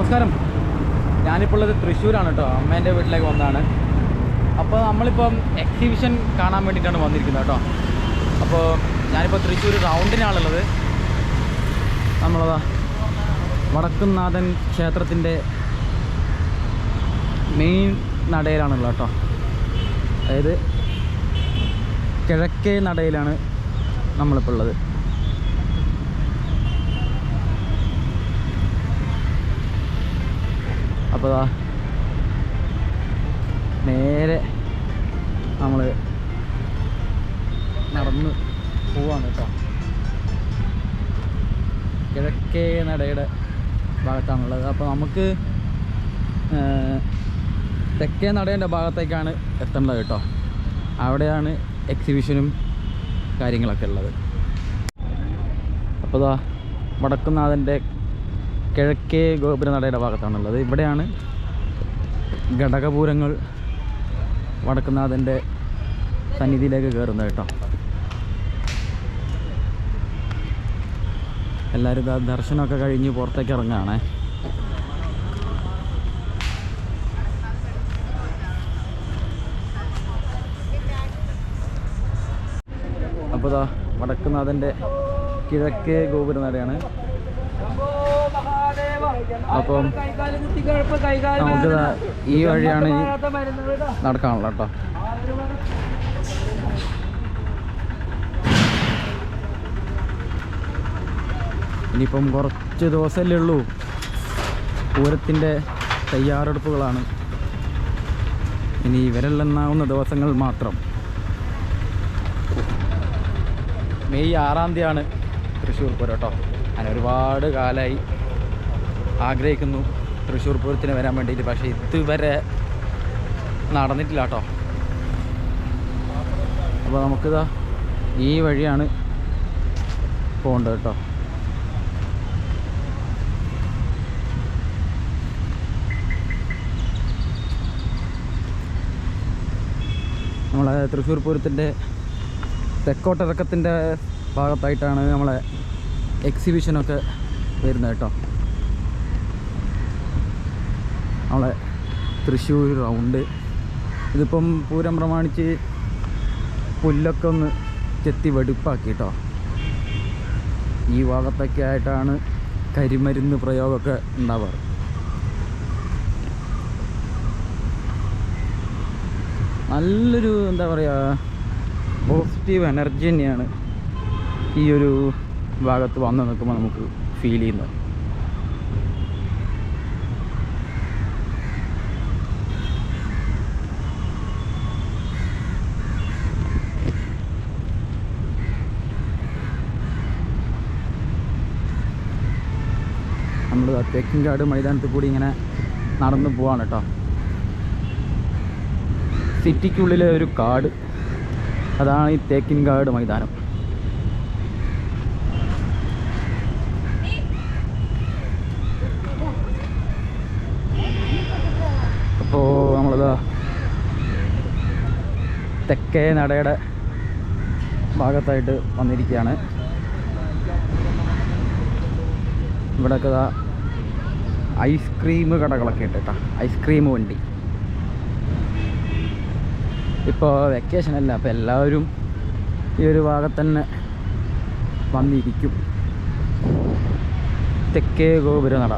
നമസ്കാരം. ഞാനിപ്പോൾ ഉള്ളത് തൃശ്ശൂരാണ് കേട്ടോ. അമ്മേന്റെ വീട്ടിലേക്ക് വന്നതാണ്. അപ്പോൾ നമ്മളിപ്പം എക്സിബിഷൻ കാണാൻ വേണ്ടിയിട്ടാണ് വന്നിരിക്കുന്നത് കേട്ടോ. അപ്പോൾ ഞാനിപ്പോൾ തൃശ്ശൂർ റൗണ്ടിനാണുള്ളത്. നമ്മളതാ വടക്കുംനാഥൻ ക്ഷേത്രത്തിന്റെ മെയിൻ നടയിലാണുള്ളത് കേട്ടോ. അതായത് കിഴക്കേ നടയിലാണ് നമ്മളിപ്പോൾ ഉള്ളത്. അപ്പോൾ നേരെ നമ്മൾ നടന്ന് പോവാണ് കേട്ടോ. കിഴക്കേ നടയുടെ ഭാഗത്താണുള്ളത്. അപ്പോൾ നമുക്ക് തെക്കേ നടേന്റെ ഭാഗത്തേക്കാണ് എത്തേണ്ടത് കേട്ടോ. അവിടെയാണ് എക്സിബിഷനും കാര്യങ്ങളൊക്കെ ഉള്ളത്. അപ്പോൾ വടക്കുന്നാഥന്റെ കിഴക്കേ ഗോപുരനടയുടെ ഭാഗത്താണുള്ളത്. ഇവിടെയാണ് ഘടകപൂരങ്ങൾ വടക്കുന്നാഥന്റെ സന്നിധിയിലേക്ക് കയറുന്നത് കേട്ടോ. എല്ലാവരും ഇതാ ദർശനമൊക്കെ കഴിഞ്ഞ് പുറത്തേക്ക് ഇറങ്ങുകയാണേ. അപ്പോൾ ഇതാ വടക്കുന്നാഥന്റെ കിഴക്കേ ഗോപുരനടയാണ്. അപ്പം നമുക്ക് ഈ വഴിയാണ് ഈ നടക്കാനുള്ളത് കേട്ടോ ഇനിയിപ്പം കുറച്ച് ദിവസമല്ലേ ഉള്ളൂ. പൂരത്തിന്റെ തയ്യാറെടുപ്പുകളാണ്. ഇനി വിരലെണ്ണാവുന്ന ദിവസങ്ങൾ മാത്രം. മെയ് ആറാം തീയതിയാണ് തൃശ്ശൂർ പൂരം കേട്ടോ. അങ്ങനെ ഒരുപാട് കാലമായി ആഗ്രഹിക്കുന്നു. തൃശ്ശൂർ പൂരത്തിന് വരാൻ വേണ്ടിയിട്ട്. പക്ഷേ ഇതുവരെ നടന്നിട്ടില്ല കേട്ടോ. അപ്പോൾ നമുക്കിതാ ഈ വഴിയാണ് പോകേണ്ടത് കേട്ടോ. നമ്മളെ തൃശ്ശൂർ പൂരത്തിന്റെ തെക്കോട്ടിറക്കത്തിന്റെ ഭാഗത്തായിട്ടാണ് നമ്മളെ എക്സിബിഷനൊക്കെ വരുന്നത് കേട്ടോ. നമ്മളെ തൃശ്ശൂർ റൗണ്ട് ഇതിപ്പം പൂരം പ്രമാണിച്ച് പുല്ലൊക്കെ ഒന്ന് ചെത്തി വെടുപ്പാക്കി കേട്ടോ ഈ ഭാഗത്തൊക്കെ ആയിട്ടാണ് കരിമരുന്ന് പ്രയോഗമൊക്കെ ഉണ്ടാവാറ്. നല്ലൊരു എന്താ പറയുക പോസിറ്റീവ് എനർജി തന്നെയാണ് ഈ ഒരു ഭാഗത്ത് വന്ന് നിൽക്കുമ്പോൾ നമുക്ക് ഫീൽ ചെയ്യുന്നത് നമ്മൾ തേക്കിൻകാട് മൈതാനത്ത് കൂടി ഇങ്ങനെ നടന്നു പോവാണ് കേട്ടോ സിറ്റിക്കുള്ളിലെ ഒരു കാട്. അതാണ് ഈ തേക്കിൻകാട് മൈതാനം. അപ്പോൾ നമ്മളിതാ തെക്കേ നടയുടെ ഭാഗത്തായിട്ട് വന്നിരിക്കുകയാണ്. ഇവിടെയൊക്കെ ഐസ്ക്രീം കടകളൊക്കെ ഉണ്ട് കേട്ടോ. ഐസ്ക്രീം വണ്ടി. ഇപ്പോൾ വെക്കേഷൻ അല്ല അപ്പോൾ എല്ലാവരും ഈ ഒരു ഭാഗത്ത് തന്നെ വന്നിരിക്കും. തെക്കേ ഗോപുരനട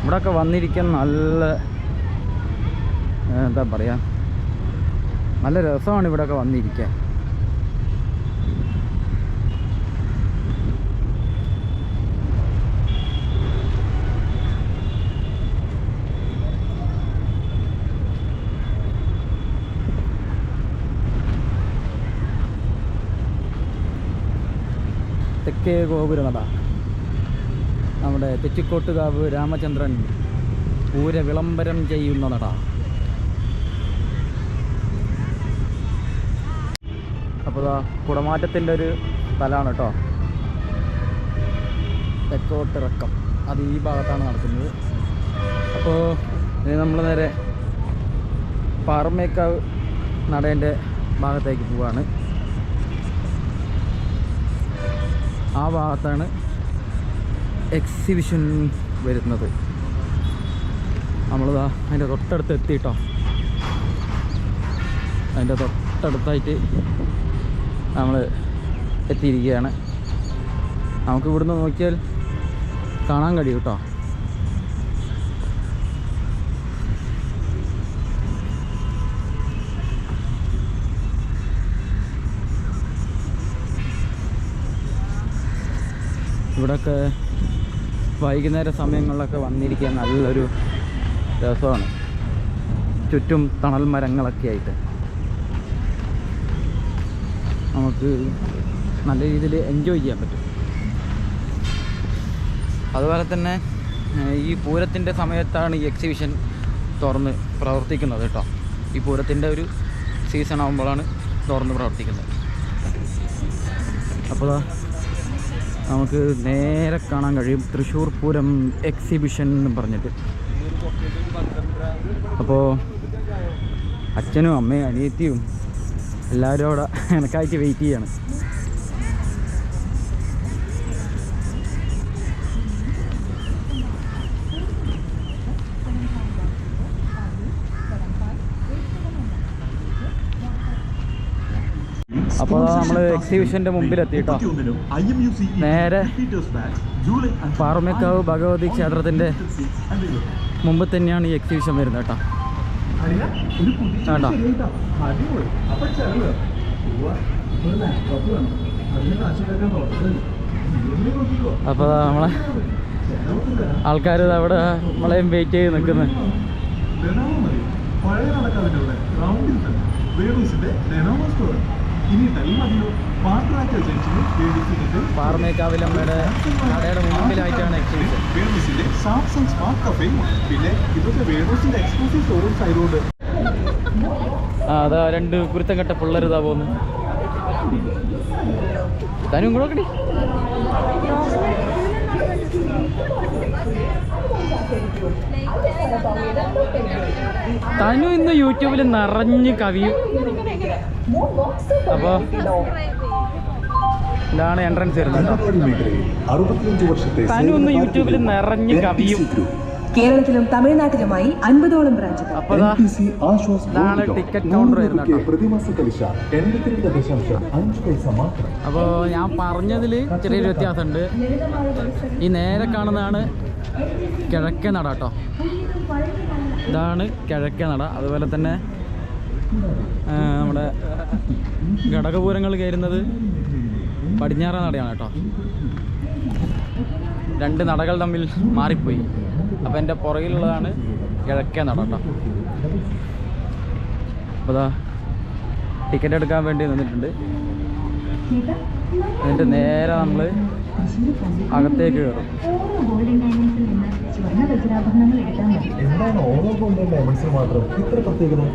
ഇവിടെയൊക്കെ വന്നിരിക്കാൻ നല്ല എന്താ പറയുക നല്ല രസമാണ് ഇവിടെയൊക്കെ വന്നിരിക്കാൻ. തെക്കേ ഗോപുരനട. നമ്മുടെ തെച്ചിക്കോട്ടുകാവ് രാമചന്ദ്രൻ പൂര വിളംബരം ചെയ്യുന്ന നട. അപ്പോൾ കുടമാറ്റത്തിന്റെ ഒരു സ്ഥലമാണ് കേട്ടോ. തെക്കോട്ടിറക്കം. അത് ഈ ഭാഗത്താണ് നടക്കുന്നത്. അപ്പോൾ ഇനി നമ്മൾ നേരെ പാറമേക്കാവ് നടേന്റെ ഭാഗത്തേക്ക് പോവാണ്. ആ ഭാഗത്താണ് എക്സിബിഷൻ വരുന്നത്. നമ്മളിതാ അതിന്റെ തൊട്ടടുത്ത് എത്തിയിട്ടോ അതിന്റെ തൊട്ടടുത്തായിട്ട് നമ്മൾ എത്തിയിരിക്കുകയാണ്. നമുക്ക് ഇവിടുന്ന് നോക്കിയാൽ കാണാൻ കഴിയും കേട്ടോ. ഇവിടെയൊക്കെ വൈകുന്നേര സമയങ്ങളിലൊക്കെ വന്നിരിക്കാൻ നല്ലൊരു രസമാണ്. ചുറ്റും തണൽ മരങ്ങളൊക്കെ ആയിട്ട്. നമുക്ക് നല്ല രീതിയിൽ എൻജോയ് ചെയ്യാൻ പറ്റും. അതുപോലെ തന്നെ ഈ പൂരത്തിന്റെ സമയത്താണ് ഈ എക്സിബിഷൻ തുറന്ന് പ്രവർത്തിക്കുന്നത് കേട്ടോ. ഈ പൂരത്തിന്റെ ഒരു സീസൺ ആകുമ്പോഴാണ് തുറന്ന് പ്രവർത്തിക്കുന്നത്. അപ്പോൾ നമുക്ക് നേരെ കാണാൻ കഴിയും തൃശ്ശൂർ പൂരം എക്സിബിഷൻ എന്ന് പറഞ്ഞിട്ട്. അപ്പോൾ അച്ഛനും അമ്മയും അനിയത്തിയും എല്ലാവരും അവിടെ എനക്കായിട്ട് വെയിറ്റ് ചെയ്യാണ്. അപ്പോൾ നമ്മൾ എക്സിബിഷന്റെ മുമ്പിലെത്തി കേട്ടോ നേരെ പാറമേക്കാവ് ഭഗവതി ക്ഷേത്രത്തിന്റെ മുമ്പ് തന്നെയാണ് ഈ എക്സിബിഷൻ വരുന്നത് കേട്ടോ വേണ്ട അപ്പോൾ നമ്മളെ ആൾക്കാർ അവിടെ നമ്മളെയും വെയിറ്റ് ചെയ്ത് നിൽക്കുന്നത് പഴയ അവിടെ റൗണ്ടിൽ തന്നെ. വേണൂസിന്റെ ഡെനോമോ സ്റ്റോർ ഇനി ടൈം അധികം പാട്രാക്കൽ ജംഗ്ഷനിൽ വേണൂസിന്റെ പാറമേക്കാവിലമ്മയുടെ കടയുടെ മുമ്പിലായിട്ടാണ് എക്സിബിഷൻ വേണൂസിന്റെ സാംസങ് സ്മാർട്ട് കഫേയും. പിന്നെ ഇതൊക്കെ വേണൂസിന്റെ എക്സ്ക്ലൂസീവ് ഷോറൂംസ് ആയതുകൊണ്ട്. അതാ രണ്ട് കുരുത്തം കെട്ട പിള്ളേർ ഇതാ പോകുന്നു തനും കൂടെ നോക്കടി. തനു ഇന്ന് യൂട്യൂബിൽ നിറഞ്ഞ് കവിയും. അപ്പോൾ ഇതാണ് എൻട്രൻസ് വരുന്നത്. തനൊന്ന് യൂട്യൂബിൽ നിറഞ്ഞ് കവിയും. കേരളത്തിലും തമിഴ്നാട്ടിലുമായി അൻപതോളം ബ്രാഞ്ചുകൾ ഇതാണ് ടിക്കറ്റ് കൗണ്ടർ അപ്പോൾ ഞാൻ പറഞ്ഞതിൽ ചെറിയൊരു വ്യത്യാസമുണ്ട്. ഈ നേരെ കാണുന്നതാണ് കിഴക്കേ നട കേട്ടോ. ഇതാണ് കിഴക്കേ നട. അതുപോലെ തന്നെ നമ്മുടെ ഘടകപൂരങ്ങൾ കയറുന്നത് പടിഞ്ഞാറ നടയാണ് കേട്ടോ. രണ്ട് നടകൾ തമ്മിൽ മാറിപ്പോയി. അപ്പോൾ എന്റെ പുറകിലുള്ളതാണ് കിഴക്കേ നട കേട്ടോ. അപ്പോൾ ടിക്കറ്റ് എടുക്കാൻ വേണ്ടി നിന്നിട്ടുണ്ട്. എന്നിട്ട് നേരെ നമ്മൾ അകത്തേക്ക് കയറും.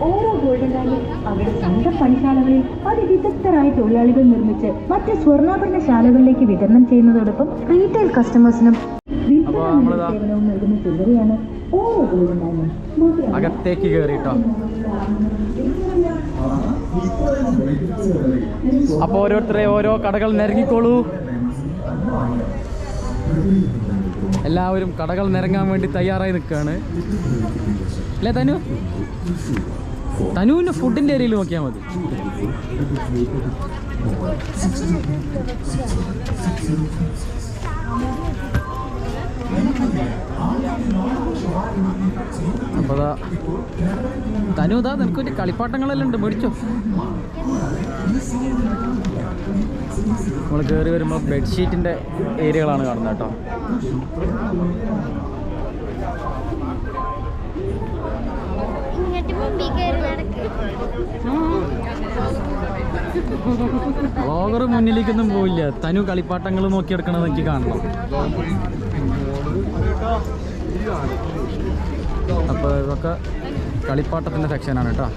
ഓരോ ഗോൾഡൻ ഡയമണ്ട് അവരുടെ സ്വന്തം പണിശാലകളിൽ അതിവിദഗ്ധരായ തൊഴിലാളികൾ നിർമ്മിച്ച് മറ്റ് സ്വർണാഭരണ ശാലകളിലേക്ക് വിതരണം ചെയ്യുന്നതോടൊപ്പം റീറ്റെയിൽ കസ്റ്റമേഴ്സിനും സേവനവും നൽകുന്ന ഓരോ ഗോൾഡൻ ഡയമണ്ട് അകത്തേക്ക് കയറി കേട്ടോ അപ്പോൾ ഓരോരുത്തരെ ഓരോ കടകൾ നിരങ്ങിക്കോളൂ. എല്ലാവരും കടകൾ നിരങ്ങാൻ വേണ്ടി തയ്യാറായി നിൽക്കുകയാണ്. അല്ലേ തനു? തനുവിന്റെ ഫുഡിന്റെ ഏരിയയിൽ നോക്കിയാൽ മതി. Thank ദാ തനു ഇതാ നിനക്ക് പറ്റിയ കളിപ്പാട്ടങ്ങളെല്ലാം ഉണ്ട് മേടിച്ചോ. നമ്മൾ കയറി വരുമ്പോൾ ബെഡ്ഷീറ്റിന്റെ ഏരിയകളാണ് കാണുന്നത് കേട്ടോ. വ്ളോഗർ മുന്നിലേക്കൊന്നും പോയില്ല തനു കളിപ്പാട്ടങ്ങൾ നോക്കിയെടുക്കണത് എനിക്ക് കാണണം. അപ്പോൾ ഇതൊക്കെ കളിപ്പാട്ടത്തിന്റെ സെക്ഷനാണ് കേട്ടോ.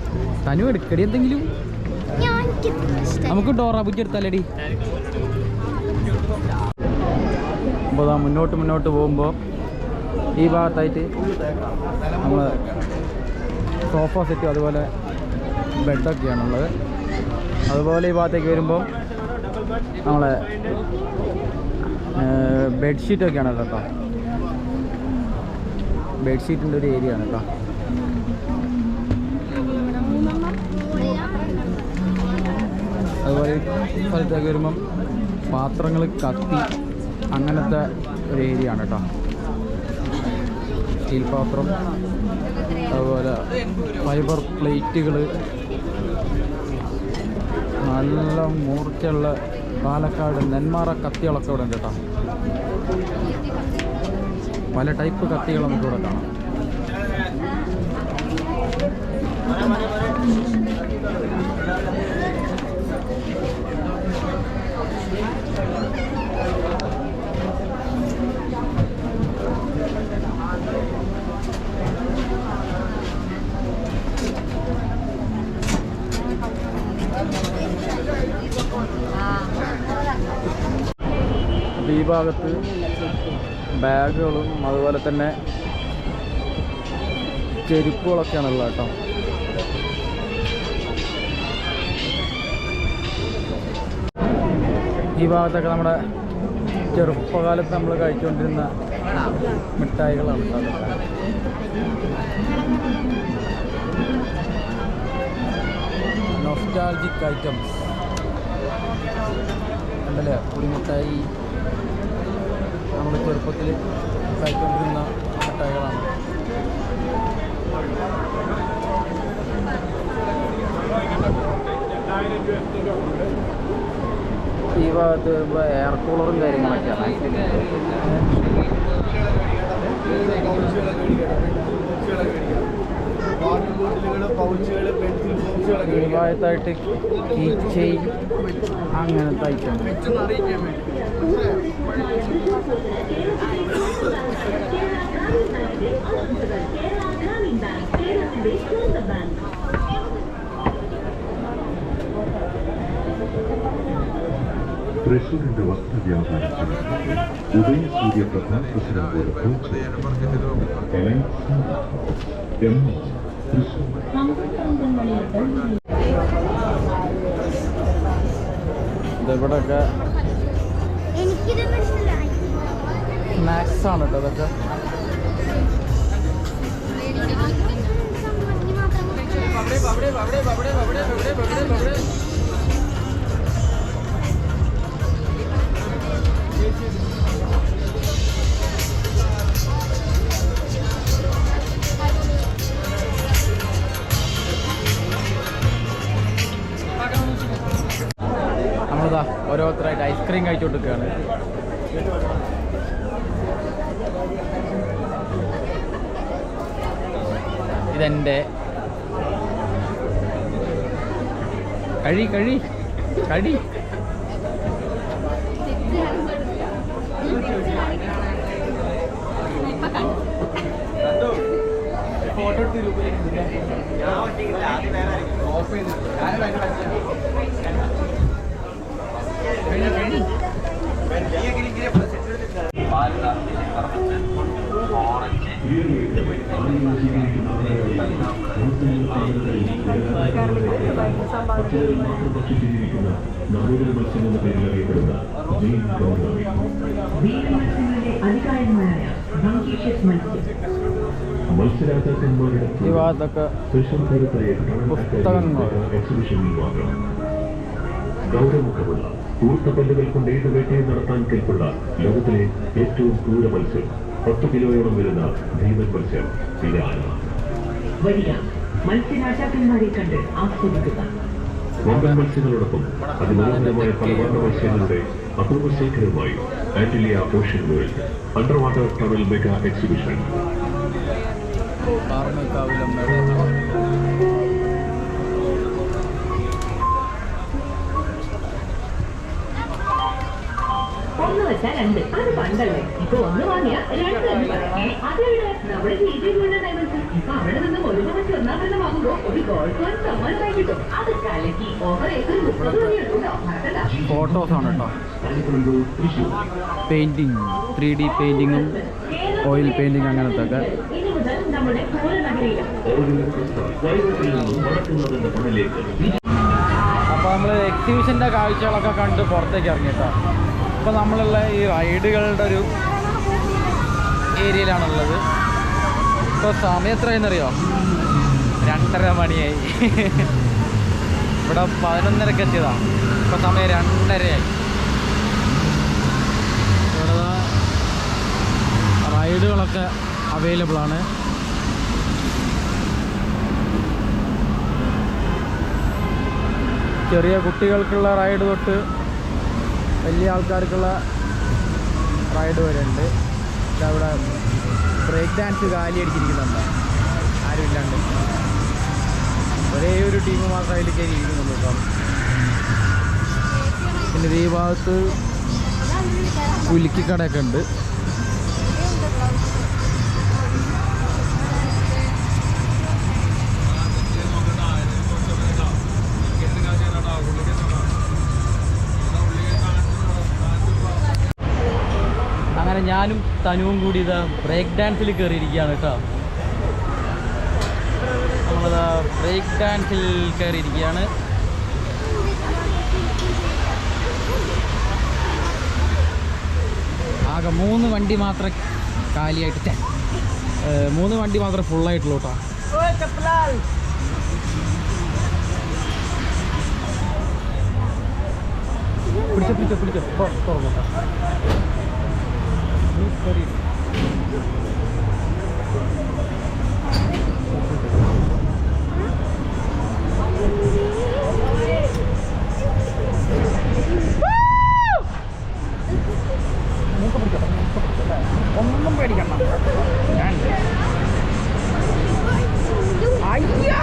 തനു എടുക്കടി എന്തെങ്കിലും? നമുക്ക് ഡോറ ബുജ്ജി എടുത്താലടി. അപ്പോൾ അതാ മുന്നോട്ട് മുന്നോട്ട് പോകുമ്പോൾ ഈ ഭാഗത്തായിട്ട് നമ്മൾ സോഫ സെറ്റും അതുപോലെ ബെഡൊക്കെയാണുള്ളത് അതുപോലെ ഈ ഭാഗത്തേക്ക് വരുമ്പോൾ നമ്മളെ ബെഡ്ഷീറ്റൊക്കെയാണ് കേട്ടോ. ബെഡ്ഷീറ്റിന്റെ ഒരു ഏരിയ ആണ് കേട്ടോ. അതുപോലെ സ്ഥലത്തേക്ക് വരുമ്പം പാത്രങ്ങൾ കത്തി അങ്ങനത്തെ ഒരു ഏരിയ ആണ് കേട്ടോ. സ്റ്റീൽ പാത്രം അതുപോലെ ഫൈബർ പ്ലേറ്റുകൾ നല്ല മൂർച്ചയുള്ള പാലക്കാട് നെന്മാറ കത്തികളൊക്കെ ഇവിടെ ഉണ്ട് കേട്ടോ. പല ടൈപ്പ് കത്തികൾ നമുക്കിവിടെ കാണാം. ഈ ഭാഗത്ത് ബാഗുകളും അതുപോലെ തന്നെ ചെരുപ്പുകളൊക്കെയാണുള്ളത് കേട്ടോ. ഈ ഭാഗത്തൊക്കെ നമ്മുടെ ചെറുപ്പകാലത്ത് നമ്മൾ കഴിച്ചുകൊണ്ടിരുന്ന മിഠായികളാണ്. നൊസ്റ്റാൾജിക് ഐറ്റംസ് ഉണ്ടല്ലേ പുളിമിഠായി നമ്മൾ ചെറുപ്പത്തിൽ കഴിച്ചുകൊണ്ടിരുന്ന മിഠായികളാണ് ഈ ഭാഗത്ത് എയർ കൂളറും കാര്യങ്ങളൊക്കെയാണ്. ഈ ഭാഗത്തായിട്ട് കീ ചെയിൻ അങ്ങനത്തെ ഐറ്റം തൃശൂരിന്റെ വസ്ത്രവ്യാപാരത്തിൽ ഉദയസൂര്യ പ്രകാശനം പ്രസിഡന്റ് തൃശൂർ മനസ്സിലായി സ്നാക്സ് ആണ് കേട്ടോ അതൊക്കെ. സമ്മതി മാത്രം നമ്മളിതാ ഇതെന്റെ കഴി കഴി കടി. നാടുകൾ മത്സ്യം എന്ന പേരിൽ അറിയപ്പെടുന്ന ജെയിൻ ഗൗതമി വീരമത്സ്യങ്ങളുടെ അധികാരന്മാരായ ബ്രങ്കീഷ്യസ് മത്സ്യം ഭാഗത്തൊക്കെ തൃശൂർ പൂരത്തിലെ. എക്സിബിഷനിൽ മാത്രം ഗൗരവമുഖമുള്ള കൂർത്ത പല്ലുകൾ കൊണ്ട് ഏത് വേട്ടയും നടത്താൻ കെൽപ്പുള്ള ലോകത്തിലെ ഏറ്റവും ക്രൂര മത്സ്യം പത്ത് കിലോയോളം വരുന്ന ഭീമൻ മത്സ്യം പിരാന വരിക മത്സ്യരാജാക്കന്മാരെ കണ്ട് ആസ്വദിക്കുക വമ്പൻ മത്സ്യങ്ങളോടൊപ്പം അതിമനോഹരമായ പല വർണ മത്സ്യങ്ങളുടെ അപൂർവ ശേഖരവുമായി Antilia ocean world underwater tunnel mega exhibition. വെച്ചാൽ രണ്ട്. അത് പണ്ടല്ലേ? ഇപ്പൊ ഒന്ന് വാങ്ങിയ രണ്ട് എന്ന് പറയാം. അതെവിടെ നമ്മുടെ രീതിയിലുള്ള ഇപ്പൊ അവിടെ നിന്ന് ഒരു വാങ്ങുമ്പോ ഒരു ഗോൾഡ് കോയിൻ സമ്മാനമായി കിട്ടും. അത് കലക്കി ഓവർ ഏക്കർ മുപ്പത് മണിയുണ്ടോ ഫോട്ടോസ് ഫോട്ടോസാണ് കേട്ടോ. പെയിന്റിങ് ത്രീ ഡി പെയിന്റിങ്ങും ഓയിൽ പെയിന്റിങ് അങ്ങനത്തെ ഒക്കെ അപ്പൊ നമ്മൾ നമ്മുടെ മണ്ണിലേക്ക് അപ്പോൾ നമ്മൾ എക്സിബിഷന്റെ കാഴ്ചകളൊക്കെ കണ്ട് പുറത്തേക്ക് ഇറങ്ങി കേട്ടോ. ഇപ്പം നമ്മളുള്ള ഈ റൈഡുകളുടെ ഒരു ഏരിയയിലാണുള്ളത്. ഇപ്പോൾ സമയം എത്രയെന്നറിയോ രണ്ടര മണിയായി. ഇവിടെ പതിനൊന്നരക്ക് എത്തിയതാണ് ഇപ്പോൾ സമയം രണ്ടരയായി. ഇവിടെ റൈഡുകളൊക്കെ അവൈലബിൾ ആണ്. ചെറിയ കുട്ടികൾക്കുള്ള റൈഡ് തൊട്ട് വലിയ ആൾക്കാർക്കുള്ള റൈഡ് വരെ ഉണ്ട്. അവിടെ ബ്രേക്ക് ഡാൻസ് കാലി അടിച്ചിരിക്കുന്നുണ്ട്. ആരുമില്ലാണ്ട് ഒരേ ഒരു ടീം മാത്രം അതിൽ കയറി ഇരിക്കുന്നുള്ളൂ ഇപ്പം. പിന്നെ ഈ ഭാഗത്ത് പുലിക്കിക്കടയൊക്കെ ഉണ്ട്. ഞാനും തനുവും കൂടി ഇതാ ബ്രേക്ക് ഡാൻസിൽ കയറിയിരിക്കുകയാണ് കേട്ടോ. നമ്മളതാ ബ്രേക്ക് ഡാൻസിൽ കയറിയിരിക്കുകയാണ് ആകെ മൂന്ന് വണ്ടി മാത്രം കാലിയായിട്ട് മൂന്ന് വണ്ടി മാത്രമേ ഫുള്ളായിട്ടുള്ളൂ കേട്ടോ. പിടിച്ചോ പിടിച്ചോ പിടിച്ചോ. തുറ- ഒന്നും പേടിക്കണ്ട ഞാൻ ഉണ്ട്. അയ്യോ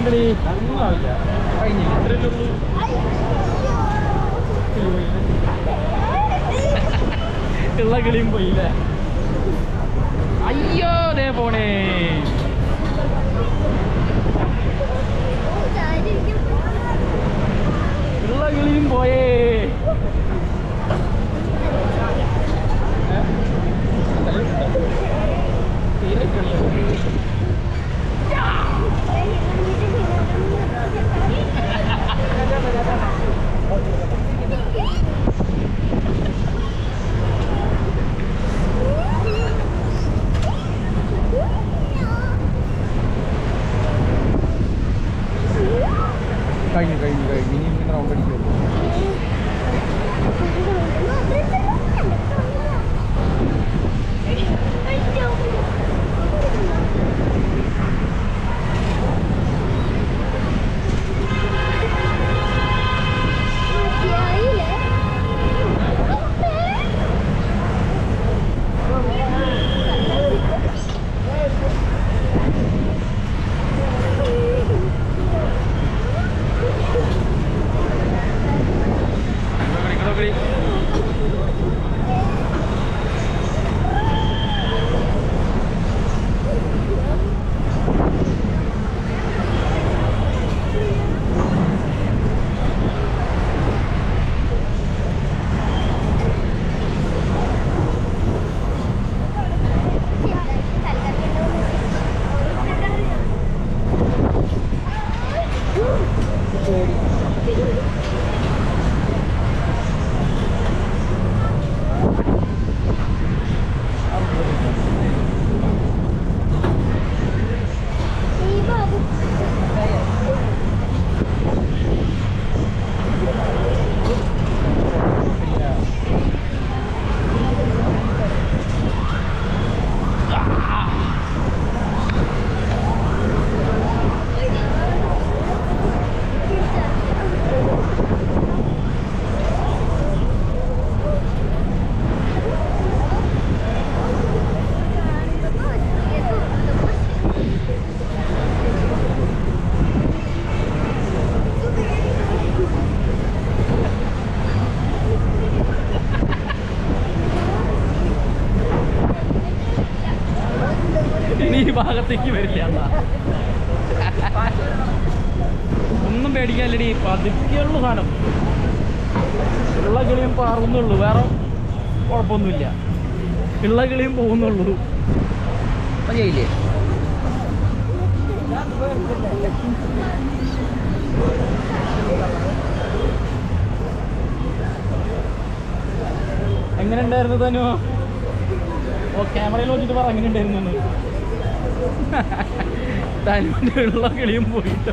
ഇത്രയല്ലേ ഉള്ളൂ കിളിയും പോയില്ലേ? അയ്യോ ദേ പോണേ. ഉള്ള കിളിയും പോയേ. തീരെ കഴിഞ്ഞു കഴിഞ്ഞു കഴിഞ്ഞു ഇനി ഇങ്ങനെ റൗണ്ട് അടിക്കുള്ളൂ ഈ ഭാഗത്തേക്ക് വരില്ല. ഒന്നും പേടിക്കാനില്ലടി പതുക്കെയുള്ള സാധനം. ഉള്ള കിളിയും പാറുന്നുള്ളൂ വേറെ കുഴപ്പമൊന്നുമില്ല. ഉള്ള കിളിയും പോകുന്നുള്ളൂ. ചെയ്യില്ലേ എങ്ങനെ ഉണ്ടായിരുന്നു തനു? ഓ ക്യാമറയിൽ നോക്കിയിട്ട് പറ എങ്ങനെ ഉണ്ടായിരുന്നു തനുവിന്റെ ഉള്ള കിളിയും പോയിട്ട്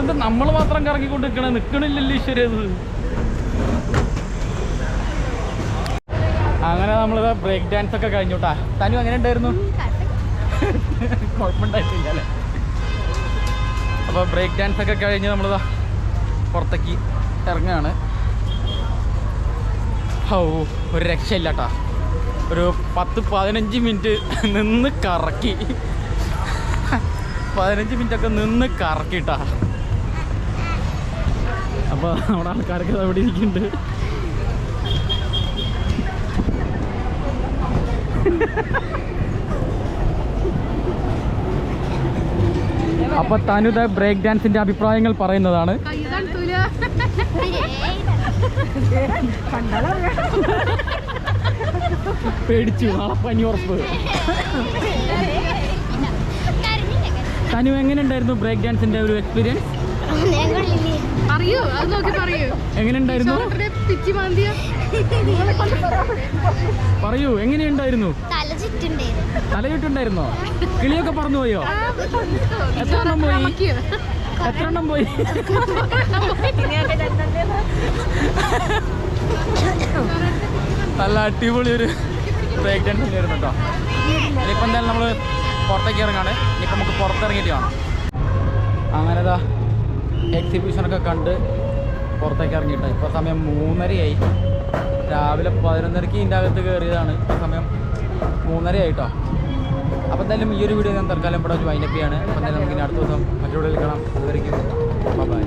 എന്താ നമ്മൾ മാത്രം കറങ്ങിക്കൊണ്ട് നിൽക്കണേ നിൽക്കണില്ലല്ലോ ഈശ്വരത് അങ്ങനെ നമ്മളിത് ബ്രേക്ക് ഡാൻസ് ഒക്കെ കഴിഞ്ഞുട്ടാ. തനു അങ്ങനെ ഉണ്ടായിരുന്നു? കുഴപ്പമുണ്ടായിട്ടില്ല അല്ലേ? അപ്പോൾ ബ്രേക്ക് ഡാൻസ് ഒക്കെ കഴിഞ്ഞ് നമ്മളിതാ പുറത്തേക്ക് ഇറങ്ങുകയാണ് ഓ ഒരു രക്ഷയില്ല കേട്ടാ ഒരു പത്ത് പതിനഞ്ച് മിനിറ്റ് നിന്ന് കറക്കി. പതിനഞ്ച് മിനിറ്റ് ഒക്കെ നിന്ന് കറക്കിട്ടാ. അപ്പോൾ നമ്മുടെ ആൾക്കാരൊക്കെ അവിടെ ഇവിടെ ഇരിക്കുന്നുണ്ട്. അപ്പൊ തനുത ബ്രേക്ക് ഡാൻസിന്റെ അഭിപ്രായങ്ങൾ പറയുന്നതാണ്. പേടിച്ചു. ആ പനി ഉറപ്പ്. തനു എങ്ങനെ ഉണ്ടായിരുന്നു ബ്രേക്ക് ഡാൻസിന്റെ ഒരു എക്സ്പീരിയൻസ് എങ്ങനെയുണ്ടായിരുന്നു അത് നോക്കി പറയൂ. എങ്ങനെ ഉണ്ടായിരുന്നു പറയൂ എങ്ങനെയുണ്ടായിരുന്നു? ഉണ്ടായിരുന്നു ചുറ്റുണ്ടായിരുന്നു തലയിട്ടുണ്ടായിരുന്നോ കിളിയൊക്കെ പറഞ്ഞു പോയോ എത്ര എണ്ണം പോയി? എത്ര എണ്ണം പോയി? നല്ല അടിപൊളി ഒരു ബ്രേക്ക് ഡാൻസ് തന്നെയായിരുന്നു കേട്ടോ. ഇനിയിപ്പോൾ എന്തായാലും നമ്മൾ പുറത്തേക്ക് ഇറങ്ങാണ്. ഇനിയിപ്പോൾ നമുക്ക് പുറത്തിറങ്ങിയിട്ട് കാണാം. അങ്ങനെ ഇതാ എക്സിബിഷനൊക്കെ കണ്ട് പുറത്തേക്ക് ഇറങ്ങിയിട്ട്. ഇപ്പോൾ സമയം മൂന്നരയായി. രാവിലെ പതിനൊന്നരയ്ക്ക് ഇതിന്റെ അകത്ത് കയറിയതാണ് ഇപ്പോൾ സമയം മൂന്നരയായിട്ടോ. അപ്പോൾ എന്തായാലും ഈ ഒരു വീഡിയോ ഞാൻ തൽക്കാലം ഇവിടെ ഒരു വൈൻഡപ്പ് ചെയ്യാണ്. അപ്പോൾ എന്തായാലും നമുക്ക് അടുത്ത ദിവസം മറ്റൊരു കാണാം. അതുവരെയ്ക്കും ബൈ